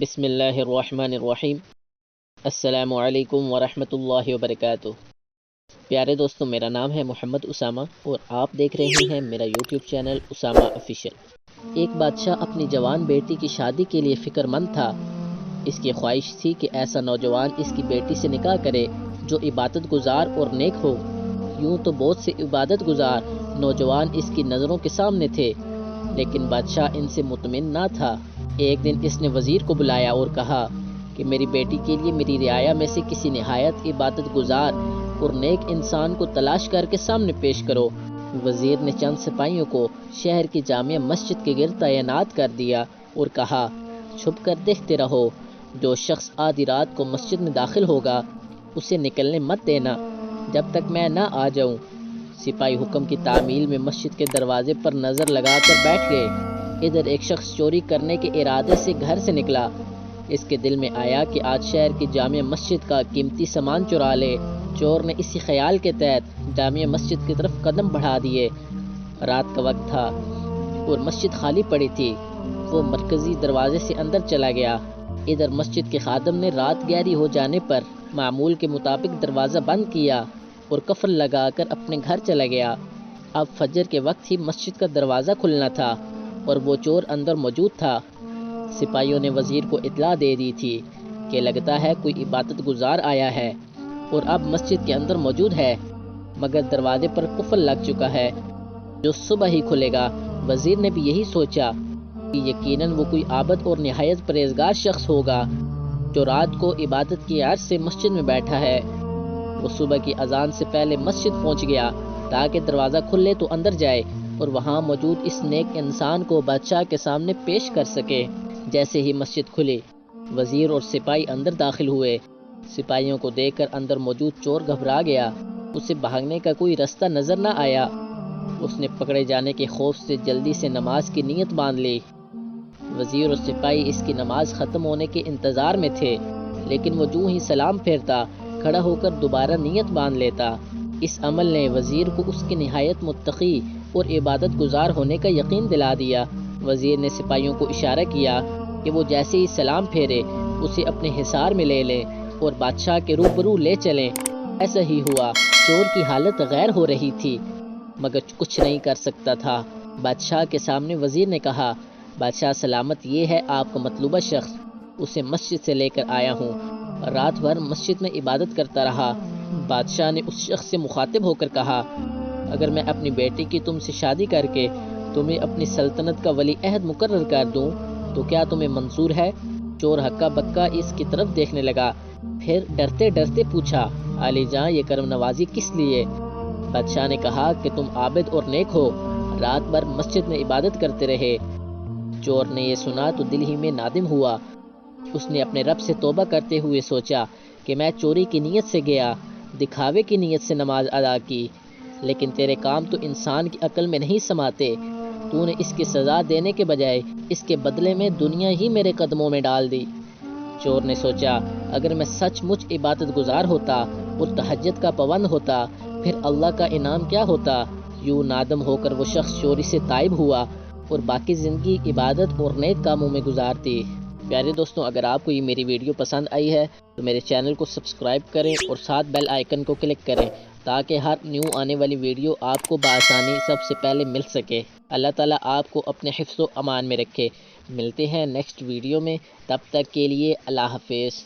بسم اللہ الرحمن الرحیم۔ السلام علیکم ورحمۃ اللہ وبرکاتہ۔ پیارے دوستوں میرا نام ہے محمد اسامہ اور آپ دیکھ رہے ہیں میرا یوٹیوب چینل اسامہ افیشل ایک بادشاہ اپنی جوان بیٹی کی شادی کے لیے فکر مند تھا۔ اس کی خواہش تھی کہ ایسا نوجوان اس کی بیٹی سے نکاح کرے جو عبادت گزار اور نیک ہو۔ یوں تو بہت سے عبادت گزار نوجوان اس کی نظروں کے سامنے تھے، لیکن بادشاہ ان سے مطمئن نہ تھا۔ ایک دن اس نے وزیر کو بلایا اور کہا کہ میری بیٹی کے لیے میری رعایا میں سے کسی نہایت عبادت گزار اور نیک انسان کو تلاش کر کے سامنے پیش کرو۔ وزیر نے چند سپاہیوں کو شہر کی جامع مسجد کے گرد تعینات کر دیا اور کہا، چھپ کر دیکھتے رہو، جو شخص آدھی رات کو مسجد میں داخل ہوگا، اسے نکلنے مت دینا۔ جب تک میں نہ آ جاؤں۔ سپاہی حکم کی تعمیل میں مسجد کے دروازے پر نظر لگا کر بیٹھ گئے۔ ادھر ایک شخص چوری کرنے کے ارادے سے گھر سے نکلا۔ اس کے دل میں آیا کہ آج شہر کی جامع مسجد کا قیمتی سامان چرا لے۔ چور نے اسی خیال کے تحت جامع مسجد کی طرف قدم بڑھا دیے۔ رات کا وقت تھا۔ اور مسجد خالی پڑی تھی۔ وہ مرکزی دروازے سے اندر چلا گیا۔ ادھر مسجد کے خادم نے رات گہری ہو جانے پر معمول کے مطابق دروازہ بند کیا اور کفر لگا کر اپنے گھر چلا گیا۔ اب فجر کے وقت ہی مسجد کا دروازہ کھلنا تھا۔ اور وہ چور اندر موجود تھا۔ سپاہیوں نے وزیر کو اطلاع دے دی تھی کہ لگتا ہے کوئی عبادت گزار آیا ہے اور اب مسجد کے اندر موجود ہے، مگر دروازے پر قفل لگ چکا ہے جو صبح ہی کھلے گا۔ وزیر نے بھی یہی سوچا کہ یقیناً وہ کوئی عابد اور نہایت پرہیزگار شخص ہوگا جو رات کو عبادت کی عرض سے مسجد میں بیٹھا ہے۔ وہ صبح کی اذان سے پہلے مسجد پہنچ گیا تاکہ دروازہ کھلے تو اندر جائے۔ اور وہاں موجود اس نیک انسان کو بادشاہ کے سامنے پیش کر سکے۔ جیسے ہی مسجد کھلی، وزیر اور سپاہی اندر داخل ہوئے۔ سپاہیوں کو دیکھ کر اندر موجود چور گھبرا گیا۔ اسے بھاگنے کا کوئی رستہ نظر نہ آیا۔ اس نے پکڑے جانے کے خوف سے جلدی سے نماز کی نیت باندھ لی۔ وزیر اور سپاہی اس کی نماز ختم ہونے کے انتظار میں تھے، لیکن وہ جو ہی سلام پھیرتا، کھڑا ہو کر دوبارہ نیت باندھ لیتا۔ اس عمل نے وزیر کو اس کی نہایت متقی اور عبادت گزار ہونے کا یقین دلا دیا۔ وزیر نے سپاہیوں کو اشارہ کیا کہ وہ جیسے ہی سلام پھیرے، اسے اپنے حصار میں لے لیں اور بادشاہ کے روبرو لے چلیں۔ ایسا ہی ہوا۔ چور کی حالت غیر ہو رہی تھی، مگر کچھ نہیں کر سکتا تھا۔ بادشاہ کے سامنے وزیر نے کہا، بادشاہ سلامت یہ ہے، آپ کا مطلوبہ شخص، اسے مسجد سے لے کر آیا ہوں۔ رات بھر مسجد میں عبادت کرتا رہا۔ بادشاہ نے اس شخص سے مخاطب ہو کر کہا اگر میں اپنی بیٹی کی تم سے شادی کر کے تمہیں اپنی سلطنت کا ولی عہد مقرر کر دوں، تو کیا تمہیں منظور ہے؟ چور ہکا بکا اس کی طرف دیکھنے لگا۔ پھر ڈرتے ڈرتے پوچھا، علی جان، یہ کرم نوازی کس لیے؟ بادشاہ نے کہا کہ تم عابد اور نیک ہو، رات بھر مسجد میں عبادت کرتے رہے۔ چور نے یہ سنا تو دل ہی میں نادم ہوا۔ اس نے اپنے رب سے توبہ کرتے ہوئے سوچا کہ میں چوری کی نیت سے گیا، دکھاوے کی نیت سے نماز ادا کی۔ لیکن تیرے کام تو انسان کی عقل میں نہیں سماتے۔ تو نے اس کی سزا دینے کے بجائے اس کے بدلے میں دنیا ہی میرے قدموں میں ڈال دی۔ چور نے سوچا، اگر میں سچ مچ عبادت گزار ہوتا، اور تہجد کا پابند ہوتا، پھر اللہ کا انعام کیا ہوتا؟ یوں نادم ہو کر وہ شخص چوری سے تائب ہوا اور باقی زندگی عبادت اور نیک کاموں میں گزارتی۔ پیارے دوستوں، اگر آپ کو یہ میری ویڈیو پسند آئی ہے، تو میرے چینل کو سبسکرائب کریں اور ساتھ بیل آئیکن کو کلک کریں۔ تاکہ ہر نیو آنے والی ویڈیو آپ کو بآسانی سب سے پہلے مل سکے۔ اللہ تعالیٰ آپ کو اپنے حفظ و امان میں رکھے۔ ملتے ہیں نیکسٹ ویڈیو میں۔ تب تک کے لیے اللہ حافظ۔